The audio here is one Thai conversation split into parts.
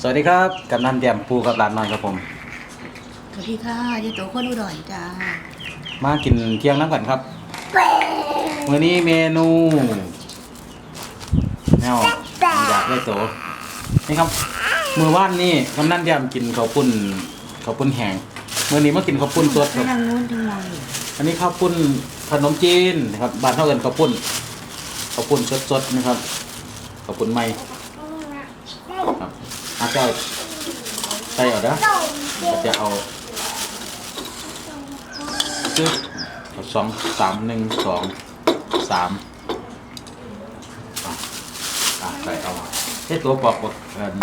สวัสดีครับกำนันเดียมปูกับหลานน้อยครับผม สวัสดีค่ะยายโตคนอุดรจ้ามากินเที่ยงน้ำกันครับมื้อนี้เมนูแนวอยากได้โตนี่ครับมื้อว่านนี่กำนันเดียมกินข้าวปุ้นข้าวปุ้นแห้งมื้อนี้มากินข้าวปุ้นสดคไม่รับทางนู้นทางมองอยู่อันนี้ข้าวปุ้นขนมจีนนะครับ บ้านเท่ากันข้าวปุ้นข้าวปุ้นสดๆนะครับ ข้าวปุ้นใหม่ครับอาจจะเอาใส่เอาเด้ออาจจะเอาจึ๊บเอาสองสามหนึ่งสองสามอะอะใส่เอาเฮ้ตัวปอกปอกเอิ่ม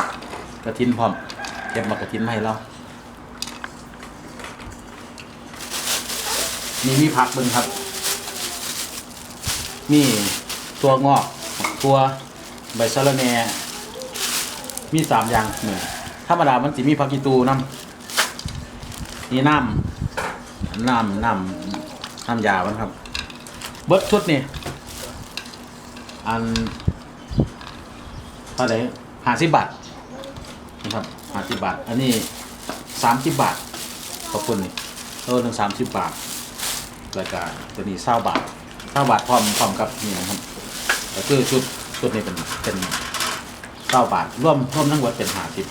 กระทินพร้อมเก็บมากระทินมาให้เรานี่มีผักเบิ่งครับ มีตัวงอกตัว ใบสะระแหน่มีสามอย่างหนึ่งธรรมดามันสิมีผักกีตูน้ำนี่น้ำน้ำน้ำน้ำยามันครับ เบิร์ดชุดนี่อันเท่าไหร่ห้าสิบบาทนะครับห้าสิบบาท อันนี้สามสิบบาทขอบคุณนี่โลหนึ่งสามสิบบาทรายการตัวนี้เศร้าบาทเศร้าบาทพร้อมพร้อมกับนี่นะครับก็คือชุด ชุดนี้เป็นเป็นเศร้าบาทร่วมร่วมทั้งหมดเป็นห้าสิบ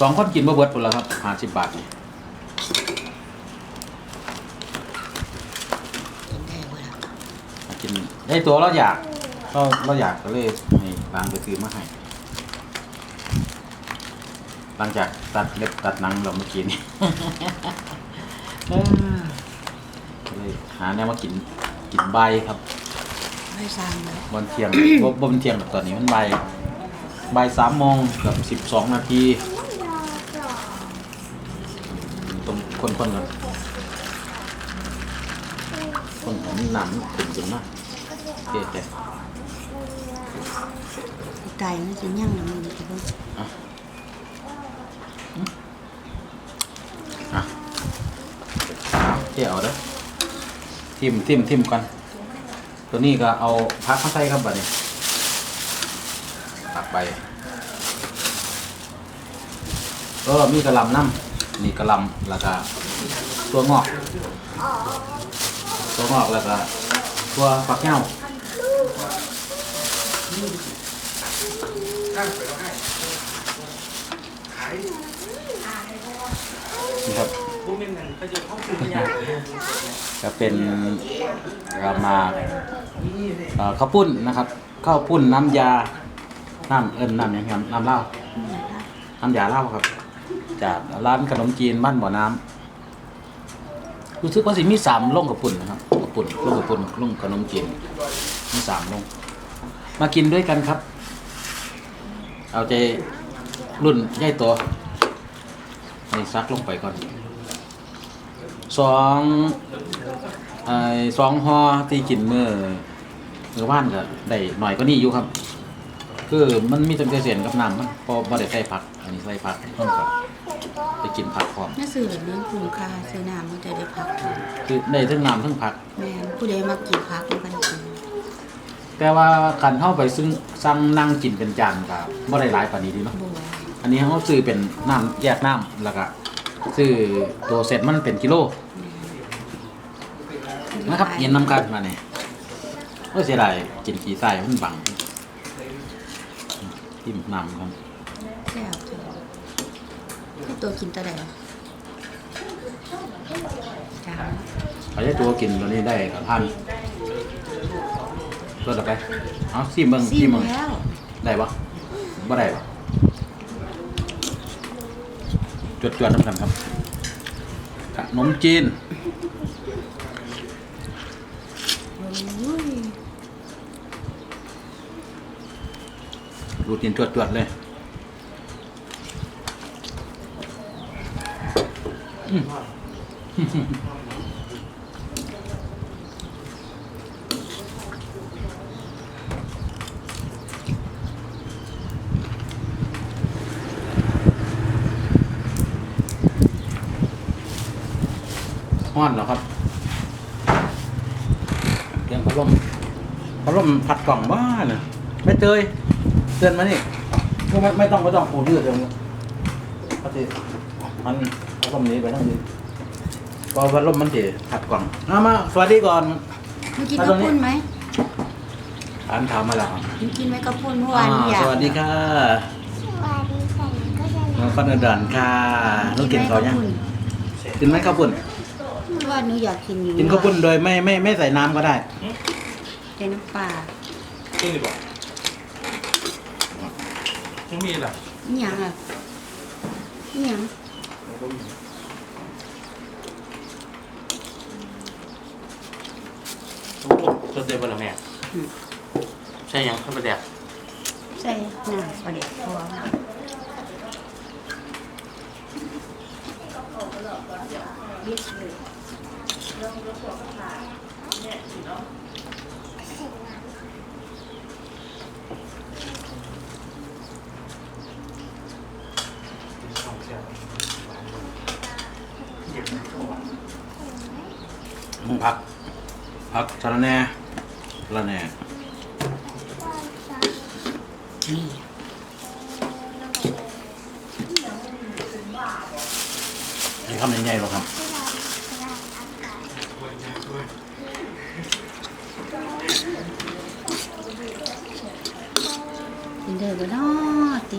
สองคนกินเมื่อเบิดหมดแล้วครับห้าสิบบาทนี่กินได้บ่ล่ะมากินได้ตัวเราอยากเราเราอยากก็เลยให้ร้านไปซื้อมาให้หลังจากตัดเล็บตัดหนังเราเมื่อกี้นี่เออก็เลยหาแนวมากินกินใบครับ ไม่ซ้ำเลยบนเที่ยง บ่บนเที่ยงแบบตอนนี้มันบ่ายบ่ายสามโมงกับสิบสองนาทีตรงคนคนกันคนของนี่น้ำมันขึ้นจนมากเจ๊แต่ไก่มันสิย่างน้ำมันจะบ่อะเจ๊เอาเด้อทิมทิมทิมก่อน ตัวนี้ก็เอาพักมาใส่ครับบัดนี้ตักไปเออมีกระหลำน้ำนี่กระหลำแล้วก็ตัวงอก ตัวงอกแล้วก็ตัวฝักเงา นี่ครับก็เป็นรามาข้าวปุ้นนะครับข้าวปุ้นน้ำยา น้ำเอิญน้ำยังครับน้ำเหล้าน้ำยาเหล้าครับ จากร้านขนมจีนบ้านบ่อน้ำรู้สึกว่าสิมีสามลงกับปุ่นนะครับกับปุ่นลงกับปุ่นลงขนมจีนมีสามลงมากินด้วยกันครับ เอาใจรุ่นใหญ่ตัว ให้ซักลงไปก่อนสองไอ้สองห่อที่กินเมื่อเมื่อว่านก็ได้หน่อยก็นี่อยู่ครับ คือมันมีจำเป็นเสียนกับน้ำมันพอบ่ได้ใส่ผัก อันนี้ใส่ผักเพิ่มครับไปกินผักพร้อมน่าซื้อแบบนี้คุ้มค่าซื้อน้ำมันจะได้พักคือได้ทั้งน้ำทั้งผักแม่นผู้ใดมากินพักมันก็ได้กินแต่ว่าคันเข้าไปซึ่งสั่งนั่งกินเป็นจานกับบ่ได้หลายปานนี้ดีเนาะบ่ อันนี้เขาซื้อเป็นน้ำแยกน้ำแล้วก็ซื้อตัวเสร็จมันเป็นกิโลนะครับเย็นน้ำกันมาเนี่ยก็เสียดายกินขี้ไส้มันบังทิมน้ำครับแซ่บจังให้ตัวกินตัวใดจ้าเอาใช้ตัวกินตัวนี้ได้กับพันตัวต่อไปเอาซีเบิงซิซีมเบิงแล้วได้ปะบ่ได้ปะ จวดจวดๆน้ำกันครับขนมจีนรูจีนจวดจวดๆเลยอืม ห้อนแล้วครับเตรียมพัดลมพัดลมผัดกล่องบ้าน่ะไม่เตยเตือนมานี่ไม่ไม่ไม่ต้องไม่ต้องปูยืดเลยพัดสิมันพัดลมนี้ไปทั้งนี้พอพัดลมมันสิผัดกล่องเอามาสวัสดีก่อนมึงกินข้าวปุ้นไหมอ่านถามมาแล้วมึงกินไหมข้าวปุ้นเมื่อวานอ่าอยากสวัสดีค่ะสวัสดีค่ะก็จะน้องฟันเดอนค่ะลูกกินเขายังกินไหมข้าวปุ้นเมื่อ วานหนูอยากกินอยู่กินข้าวปุ้นโดยไม่ไม่ไม่ใส่น้ำก็ได้ ใส่น้ำปลาจริงหรือเปล่ายังมีเหรอนี่ยังอะนี่ยังต้องกดตัวเต็มไปแล้วแม่ใช่ยังข้าวปลาแดกใส่น้ำปลาเด็กพอ ผักผักสะระแหน่สะระแหน่นี่นี่คำใหญ่ๆหรอครับ กินเด้อบ่เนาะติ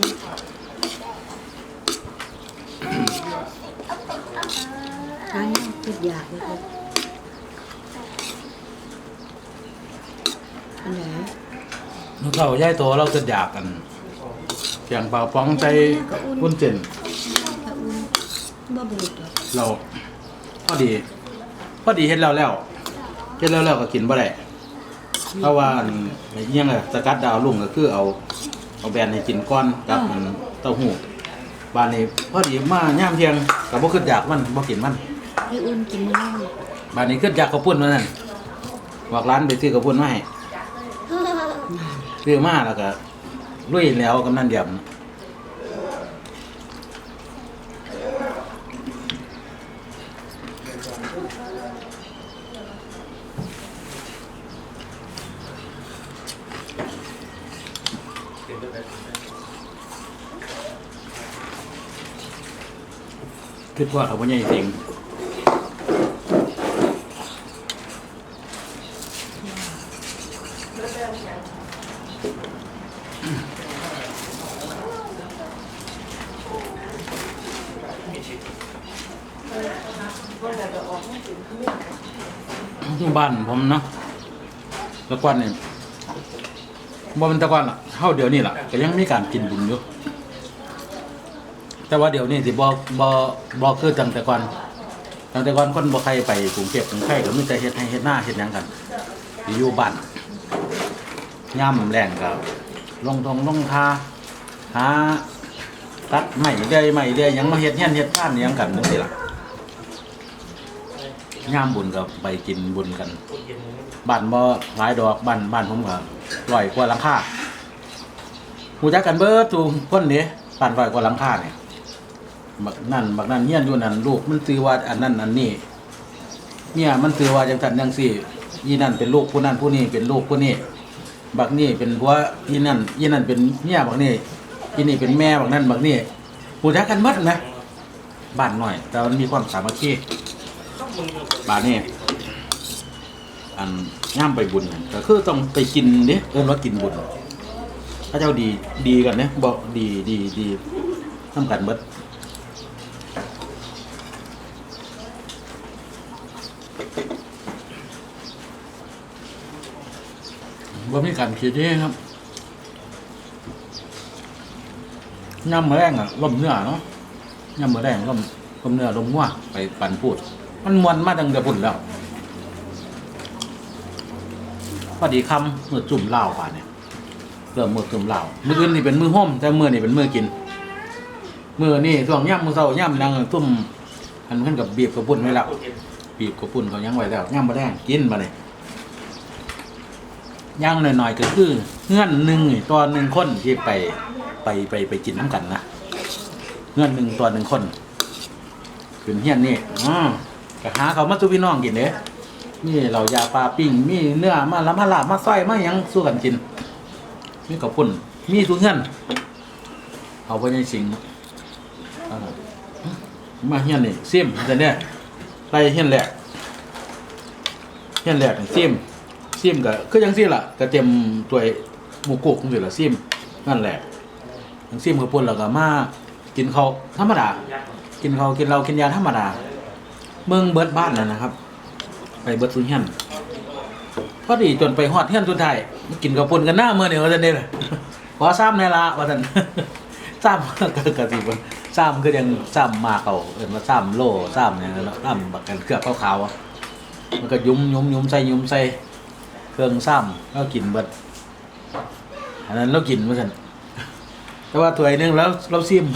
อันนี้จุดอยากเลยครับอันไหน ลูก เราย่ายโตเราจะอยากกันเพียงเปล่าป้องใจวุ้นเส้นพระอุ่นบ่บูดหรอกเราพอดีพอดีเฮ็ดแล้วแล้วเฮ็ดแล้วแล้วก็กินบ่ได้เพราะว่าอันอิหยังอะสกัดดาวลุ่งก็คือเอา เอาแบนให้กินก้อนกับมันเต้าหู้บ้านนี้พอดีมาย่ามเที่ยงก็บ่คิดอยากมันบ่กินมันพระอุ่นกินมื้อนี้บ้านนี้คิดอยากข้าวปุ้นมานั่นบอกร้านไปซื้อข้าวปุ้นมาให้ ซื้อมาแล้วก็ลุยแล้วกำนันเดียมคิดว่าเขาไม่ใหญ่จริง บ้านผมเนาะตะกวันเนี่ยบ่เป็นตะกวันล่ะเท่าเดี๋ยวนี้ล่ะก็ยังมีการกินบุญอยู่แต่ว่าเดี๋ยวนี้สิบ่บ่บ่คือตั้งแต่ก่อนตั้งแต่ก่อนคนบ่ใครไปกรุงเทพกรุงไทยก็มีแต่เฮ็ดให้เฮ็ดหน้าเฮ็ดหยังกันอยู่บ้านย่ำแรงก็ลงทงลงทาหาตัดไม้เรื่อยไม้เรื่อยหยังมาเฮ็ดเฮียนเฮ็ดบ้านยังกันจังซี่ล่ะ ย่ามบุญก็ไปกินบุญกันบ้านบ่หลายดอกบ้านบ้านผมก็ร้อยกว่าหลังคาฮู้จักกันเบิดทุกคนเด้บ้านร้อยกว่าหลังคาเนี่ยบักนั่นบักนั่นเฮียนอยู่นั่นลูกมันซื้อว่าอันนั้นอันนี้เนี่ยมันซื้อว่าจังซั่นจังซี่ยี่นั่นเป็นลูกผู้นั้นผู้นี้เป็นลูกผู้นี้บักนี่เป็นผัวยี่นั่นยี่นั่นเป็นเมียบักนี่ยี่นี่เป็นแม่บักนั่นบักนี่ผู้จักกันหมดนะบ้านหน่อย แต่มันมีความสามัคคี บ้านนี่อันย่ามไปบุญน่ะก็คือต้องไปกินเด้เอิ้นว่ากินบุญพระเจ้าดีดีกันเนี่ยบอกดีดีดีทำกันเบิดบ่มีการคิดเองครับย่ำมะแรงอะลมเนื้อเนาะย่ำมะแรงลมลมเนื้อลมงัวไปปั่นพูด มันมวนมาตั้งแต่พุ่นแล้ว พอดีคำมือจุ่มเหล้าป่าเนี่ยเริ่มมือจุ่มเหล้ามืออื่นนี่เป็นมือห่มแต่มือนี่เป็นมือกิน มือนี่ช่วงย่ำมือเศร้าย่ำนังตุ่มอันขึ้นกับบีบกระปุ่นไว้แล้วบีบกระปุ่นเขายังไว้แล้วย่ำมะแรงกินมาเลยย่างหน่อยๆก็คือเงื่อนหนึ่งตัวหนึ่งคนที่ไปไปไปไปกินน้ำกันนะเงื่อนหนึ่งตัวหนึ่งคนขึ้นเฮียนนี่อ๋อ ก็หาเขามาสู่พี่น้องกินเด้มีเรายาปลาปิ้งมีเนื้อมาละมาลาบมาซอยมาหยังสู้กันกิน มีกับปุ่นมีทุกเงินเอาไปในสิงเอาล่ะมาเฮียนนี่ซิมแต่เนี่ยไปเฮียนแหลกเฮียนแหลกนี่ซิมซิมก็คือจังซี่ล่ะก็เต็มถ้วหมูกุกจังซี่ล่ะซิมนั่นแหละจังซิมกับปุ่นแล้วก็มากินเขาวธรรมดา กินเขาวกินเรากินยาธรรมดา เมืองเบิร์ดบ้านน่ะนะครับ ไปเบิดสุนยันพอดีจนไปฮอดเฮียนสุดท้ายมากินกับปนกันหน้าเมื่อนี่ว่าซั่นเด้ล่ะขอซ้ำในละว่าซั่นซ้ำก็กะสิบ่ซ้ำคือยังซ้ำมาเก่าเอิ้นว่าซ้ำโลซ้ำเนี่ยเนาะซ้ำบักกันเครือขาวๆมันก็ยุ้มยุ้มยุ้มใส่ยุ้มใส่เครื่องซ้ำแล้วกินเบิดอันนั้นเรากินว่าซั่นแต่ว่าถ้วยหนึงแล้วเราซิม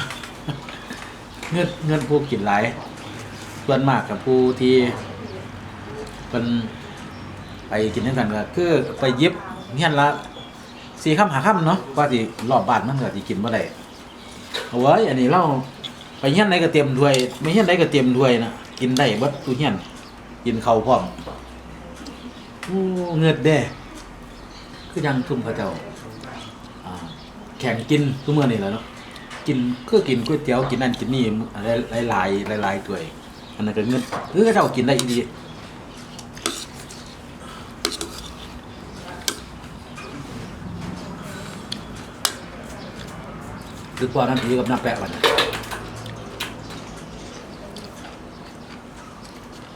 เงินเงินผู้กินหลาย ส่วนมากกับผู้ที่เป็นไปกินด้วยกันก็คือไปยิบเงี้ยละสี่คำหาคำเนาะว่าสิรอบบ้านมันก็สิกินบ่ได้เอาไว้อันนี้เราไปเงี้ยไหนก็เตรียมถ้วย ไม่เงี้ยไหนก็เตรียมถ้วยนะกินได้เบิดทุกเงี้ยกินเขาพร้อมเงือดแด้คือยังทุ่มเขาเจ้าแข่งกินทุกมื้อนี่แหละเนาะกินคือกินก๋วยเตี๋ยวกินนั่นกินนี่อะไรหลายหลายหลายๆถ้วย อันนั้นก็เงินคือเขาเจ้ากินได้อีดีคือพอนั่นทีกับน้ำแปะวัน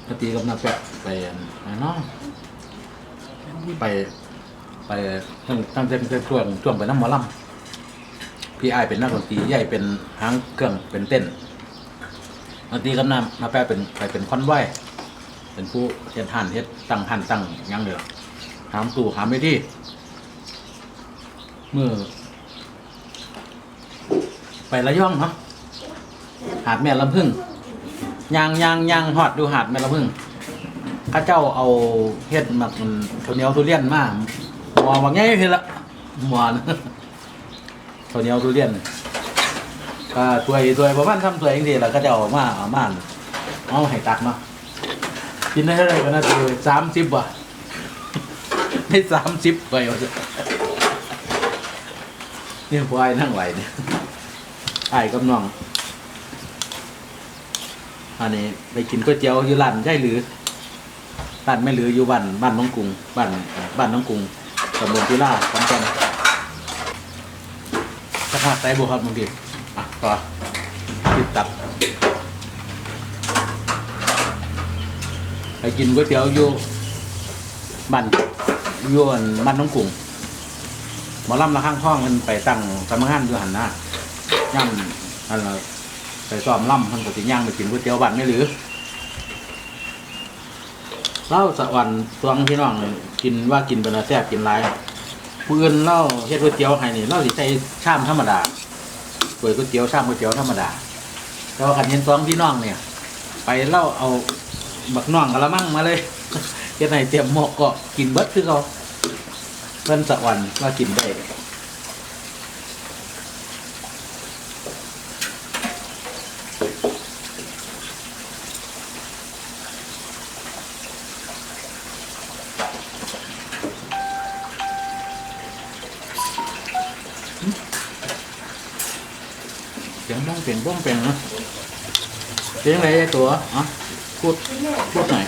นาทีกับน้ำแปะไปไหนเนาะไปไปตั้งตั้งแต่ช่วงช่วงไปน้ำหมอลำพี่ไอเป็นนักดนตรีใหญ่เป็นหางเครื่องเป็นเต้น ดนตรีกำนำมาแปลเป็นไปเป็นคอนไว้เป็นผู้เฮ็ดหันเฮ็ดตั้งหันตั้งยังเดียวหามตู่หามไปที่เมื่อไประย่องเนาะหาดแม่ลำพึ่งยางยางยางหอดดูหาดแม่ลำพึ่งข้าเจ้าเอาเฮ็ดหมักข้าวเหนียวทุเรียนมาหมอบางแง่เห็นละหมอนข้าวเหนียวทุเรียน ก็ถ้วยถ้วยประมาณทำถ้วยเองดีแล้วก็จะเอามาเอามาเอาให้ตักมากินได้เท่าไหร่ก็น่าจะสามสิบว่ะให้สามสิบไปวะนี่ยพวายนั่งไหวเนี่ยไอ้กับน้อง อันนี้ไปกินก๋วยเตี๋ยวอยู่ร้านใช่หรือร้านไม่หรืออยู่บ้านบ้านน้องกรุงบ้านบ้านน้องกรุงตำบลจุฬาขอนแก่นสภาพไตบุครับบางที ต่อติดตับไปกินก๋วยเตี๋ยวอยู่บ้านอยู่อันบ้านน้องกุ้งหมอลำละข้างห้องมันไปตั้งสำนักงานอยู่หันหน้าย่ำอันละไปซ้อมล่ำมันก็สิย่างไปกินก๋วยเตี๋ยวบ้านไม่หรือเล่าสะวันตวงพี่น้องเลยกินว่ากินเป็นอะไรแซ่บกินไรปืนเล่าเฮ็ดก๋วยเตี๋ยวให้นี่เล่าสิใช้ชามธรรมดา วยก๋วยเตี๋ยวชามก๋วยเตี๋ยวธรรมดา แต่ว่าขันเห็นสองพี่น้องเนี่ย ไปเล่าเอาบักน่องกะละมังมาเลยเฮ็ดให้เตรียมหมกก็กินเบิดคือเขาเพิ่นสะวันว่ากินได้เสียงบ้องเสียงบ้องเสียงนะ เสียงอะไรไอ้ตัวอะพูดพูดหน่อ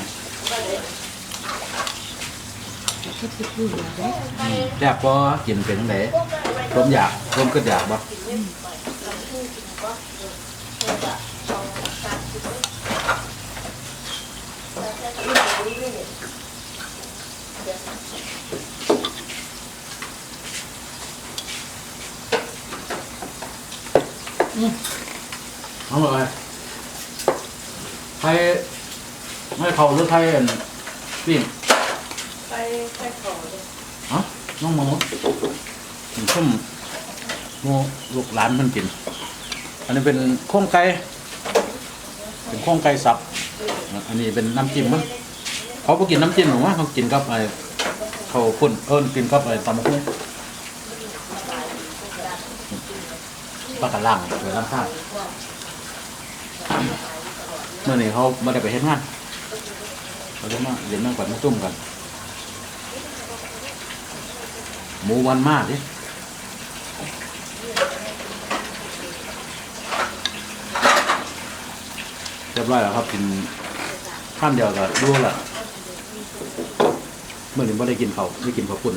ทยไม่เขาหรือไทยอันปิ้งไปไปขอเลยเอ้าน้องหมูกินส้มหมูลูกหลานมันกิน อันนี้เป็นโค้งไก่เป็นโค้งไก่สับ อันนี้เป็นน้ำจิ้มมั้งเขาไปกินน้ำจิ้มหรือว่าเขากินกับไอ้เขาวปุ่นเอิญกินกับไอ้ตำมะพุ้งปลากระลังหรือน้ำข้าว เมื่อนี้เขาไม่ได้ไปเฮ็ดงานเขาจะมาเรียนนั่งก่อนมาจุ่มกัน หมูวันมากดิเรียบร้อยแล้วครับกินข้ามเดียวก็รู้ละเมื่อนึ่งไม่ได้กินเขาไม่กินข้าวปุ้น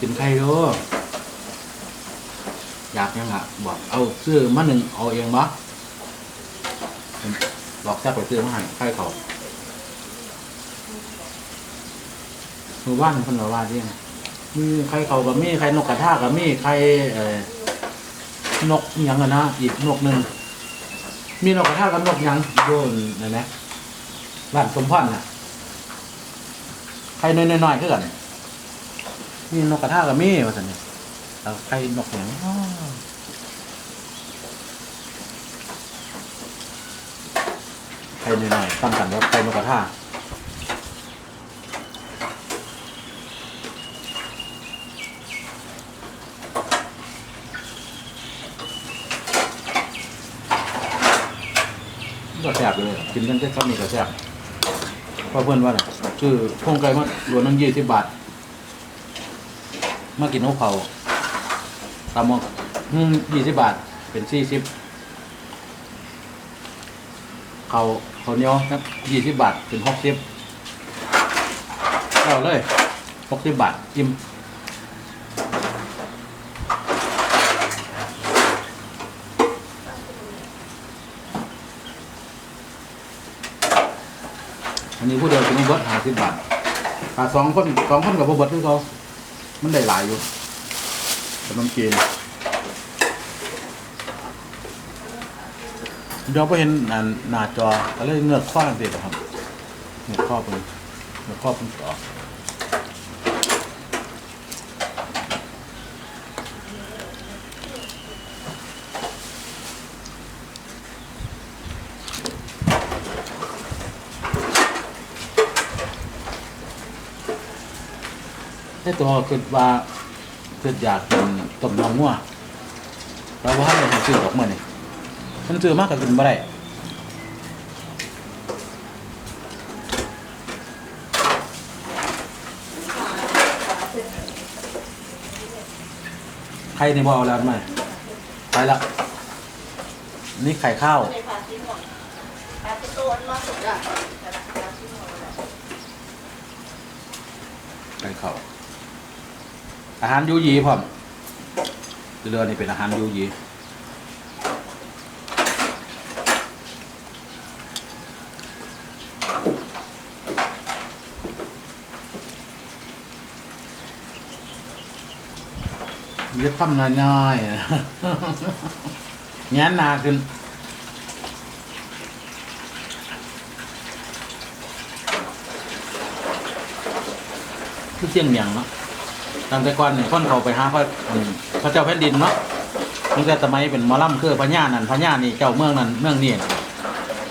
กินไข่ด้วยอยากยังอะบอกเอาซื้อมาหนึ่งเอาเองบะ บอกแซ่บไปซื้อมาให้ไข่เขาหมู่บ้านคนละว่าเรียงมีไข่เขากับมีไข่นกกระทากับมีไข่เอ่อนกยังอะนะอีกนกหนึ่งมีนกกระทากับนกยังโยนนั่นะบ้านสมพรน่ะไข่น้อยๆๆคือกันมีนกกระทากับมีว่าสันเนี่ยเอาไข่นกยัง ไข่น้อยๆตั้งกันว่าไข่นกกระทาก็แซ่บเลยกินกันแค่คำนี้ก็แซ่บเพราะเพื่อนว่าน่ะชื่อพงไก่มารวมน้ำยี่สิบบาทมากินนกเขาตามมองยี่สิบบาทเป็นสี่สิบเขา ขาวเหนียวครับยี่สิบบาทเป็นหกสิบเอาเลยหกสิบบาทอิ่มอันนี้ผู้เดียวกินเบิร์ดห้าสิบบาทถ้าสองคนสองคนกับผู้เบิร์ดที่เขามันได้หลายอยู่ขนมจีน เดี๋ยวไปเห็นนหน้าจอก็เลยเงือกข้อติดครับเงือกข้อเป็นเงือกข้อเป็นต่อให้ตัวคิดว่าคิดอยากกินต้มยำงัวเราว่าให้มันซื้อดอกมื่อนี่ มันซื้อมากก็กินบ่ได้ไข่ในี่บ่เอาแล้วไหมไปละนี่ไข่ข้าวไข่ข้าวอาหารยูยีพร้อมเรือนี่เป็นอาหารยูยี ยกคำง่ายๆนะแง้นหนาขึ้นคือเจียงเมียงเนาะตั้งแต่ก่อนเนี่ยคนเขาไปหาพระพระเจ้าแผ่นดินเนาะตั้งแต่สมัยเป็นมอลำคือพญานั่นพญานี่เจ้าเมืองนั่นเมืองนี่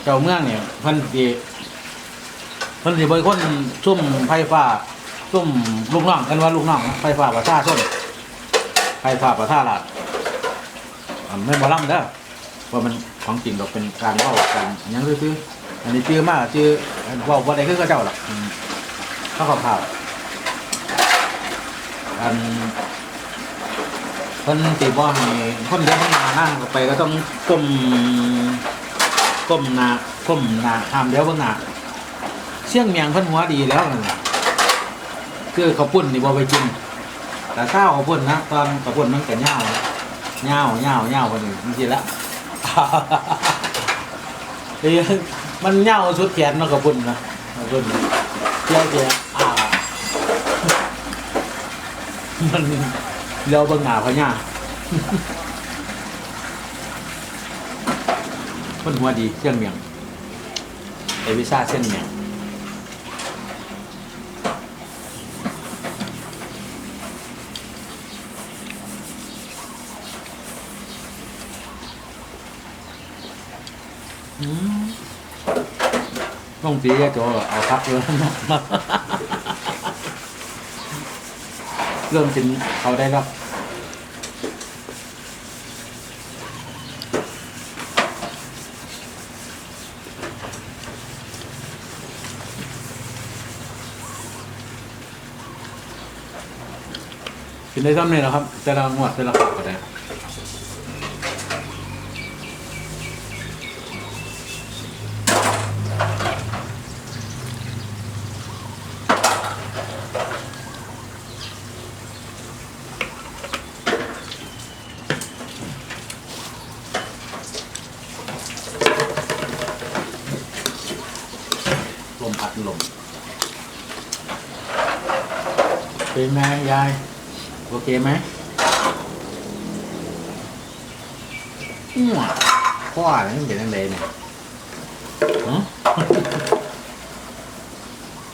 เจ้าเมืองเนี่ยพิ่นสิเพิ่นสิเป็นคนซุ่มไฟฟ้าซุ่มลูกน้องกันว่าลูกน้องไฟฟ้าประชาชน ไฟฟ้าประชาราษฎร์อ่าไม่นหมอลำเด้อว่ามันของจริงดอกเป็นการเล่าการยังซื่อๆอันนี้ชื่อมากชื่อว่าบ่ได้คือเขาเจ้าหรอกข้าข่าวอันคนตีบ่ให้คนเดียวคนมานั่งไปก็ต้องก้มก้มนาก้มนาทำเดียวเบิ่งหนาเสี่ยงเมียงเพิ่นหัวดีแล้วนั่นน่ะคือข้าปุ้นนี่บ่ไปกิน แต่ข้าวข้าวปุ้นนะตอนข้าวปุ้นมันก็เหย้าเหย้าเหย้าเหย้าคนนี้จริงๆแล้วมันเหย้าสุดแขนเนาะข้าวปุ้นนะข้าวปุ้นเจ้าเจ้าอ่ามันเร็วเบิ่งหนาพะย่าคนหัวดีเชียงเมียงไอวิชาเชียงเมียง 弄别嘅咗啦，牛黑咗啦，เริ่มกินเขาได้แล้วกินได้ซ้ำเนี่ยนะครับ แต่ละหมวดแต่ละปากก็ได้ เป็นไงยาย โอเคไหมอืมข้ออะไรมันเป็นยังไงเนี่ยหึ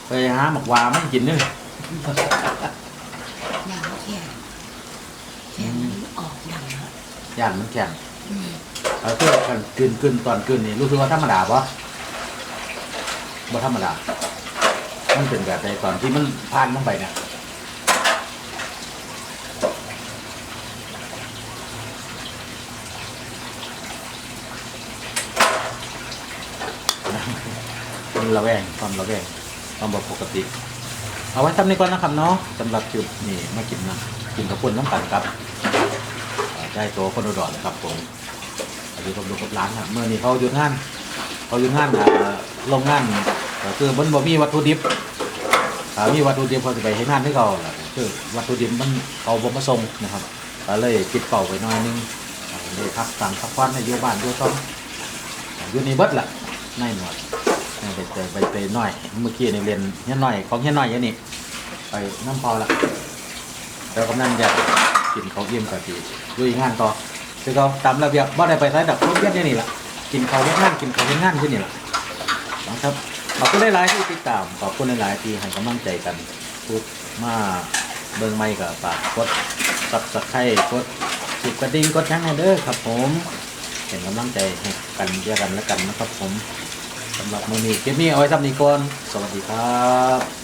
ไปหาหมกวาไม่กินเนึงยาวแค่แค่มันออกดังอะย่านมันแข็งอืมเอาเพื่อกันกลืนกลืนตอนกลืนนี่รู้สึกว่าธรรมดาปะบ่ธรรมดา มันเป็นแบบในตอนที่มันผ่านลงไปเนี่ย มันระแวงความระแวงความบปกติ เอาไว้ทำนี้ก่อนนะครับเนาะสำหรับจุดนี่มากินนะกินกับปุ่นน้ำปั่นครับได้ตัวคนอุดรครับผมอายุกับลูกกับร้านครับเมื่อนี้เขาหยุดงานเขาหยุดงานอ่าโรงงานคือมันบ่มีวัตถุดิบถ้ามีวัตถุดิบเขาจะไปให้งานให้เขาคือวัตถุดิบมันเขาบ่มาส่งนะครับก็เลยปิดเป่าไปหน่อยนึงอ่าเลยพักสั่งพักควันในอยู่บ้านอยู่ช่องอยู่ในเบิดล่ะในหนวด ไปเจอไปไปหน่อย เมื่อกี้ในเรียนเฮียหน่อยของเฮียหน่อยอยางนี่ไปน้ำพอละแล้วกำนันจะกินเขาวเยี่ยมกับทีด้วยงานต่อคือเขาตามระเบียบบ่ได้ไปใช้ดับรถเย็นนี่แหละกินเขาวเฮ็ดงานกินเขาวเฮ็ดงานที่นี่แหละนะครับขอบคุณหลายๆที่ติดตามขอบคุณหลายๆที่ให้กำลังใจกันพูดมาเบิ่งไม่กับฝากกดซับสไครต์กดติดกระดิ่งกดช่างให้เด้อครับผมเป็นกำลังใจให้กันเยอะกันแล้วกันนะครับผม สำหรับมือนี้คลิปนี้เอาไว้ทำนี้ก่อน สวัสดีครับ